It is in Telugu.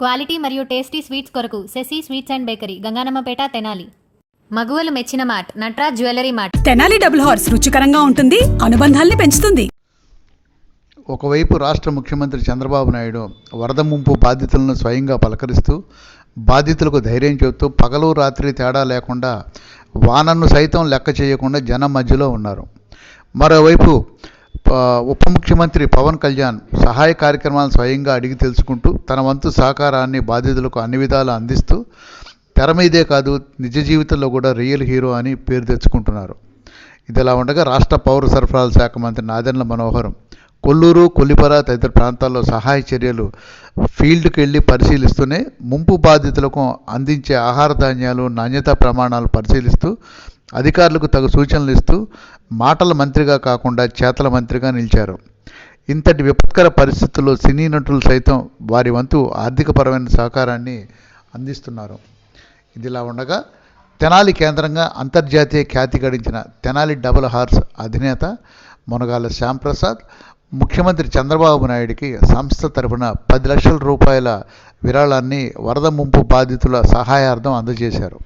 క్వాలిటీ మరియు టేస్టీ స్వీట్స్ కొరకు Sasi sweets and bakery Gangannamapeta Tenali. మగువలు మెచ్చిన mart Natraj jewellery mart. Tenali double horse రుచికరంగా ఉంటుంది అనుబంధాల్ని పెంచుతుంది. ఒకవైపు రాష్ట్ర ముఖ్యమంత్రి చంద్రబాబు నాయుడు వరద ముంపు బాధితులను స్వయంగా పలకరిస్తూ బాధితులకు ధైర్యం చెబుతూ పగలు రాత్రి తేడా లేకుండా వానను సైతం లెక్క చేయకుండా జనం మధ్యలో ఉన్నారు. మరోవైపు ఉప ముఖ్యమంత్రి పవన్ కళ్యాణ్ సహాయ కార్యక్రమాలను స్వయంగా అడిగి తెలుసుకుంటూ తన వంతు సహకారాన్ని బాధితులకు అన్ని విధాలు అందిస్తూ తెర మీదే కాదు నిజ జీవితంలో కూడా రియల్ హీరో అని పేరు తెచ్చుకుంటున్నారు. ఇదిలా ఉండగా రాష్ట్ర పౌర సరఫరాల శాఖ మంత్రి నాదెండ్ల మనోహరం కొల్లూరు కొల్లిపర తదితర ప్రాంతాల్లో సహాయ చర్యలు ఫీల్డ్కి వెళ్ళి పరిశీలిస్తూనే ముంపు బాధితులకు అందించే ఆహార ధాన్యాలు నాణ్యతా ప్రమాణాలు పరిశీలిస్తూ అధికారులకు తగు సూచనలు ఇస్తూ మాటల మంత్రిగా కాకుండా చేతల మంత్రిగా నిలిచారు. ఇంతటి విపత్కర పరిస్థితుల్లో సినీ నటులు సైతం వారి వంతు ఆర్థికపరమైన సహకారాన్ని అందిస్తున్నారు. ఇదిలా ఉండగా తెనాలి కేంద్రంగా అంతర్జాతీయ ఖ్యాతి గడించిన తెనాలి డబుల్ హార్స్ అధినేత మునగాల శ్యాంప్రసాద్ ముఖ్యమంత్రి చంద్రబాబు నాయుడికి సంస్థ తరపున పది లక్షల రూపాయల విరాళాన్ని వరద ముంపు బాధితుల సహాయార్థం అందజేశారు.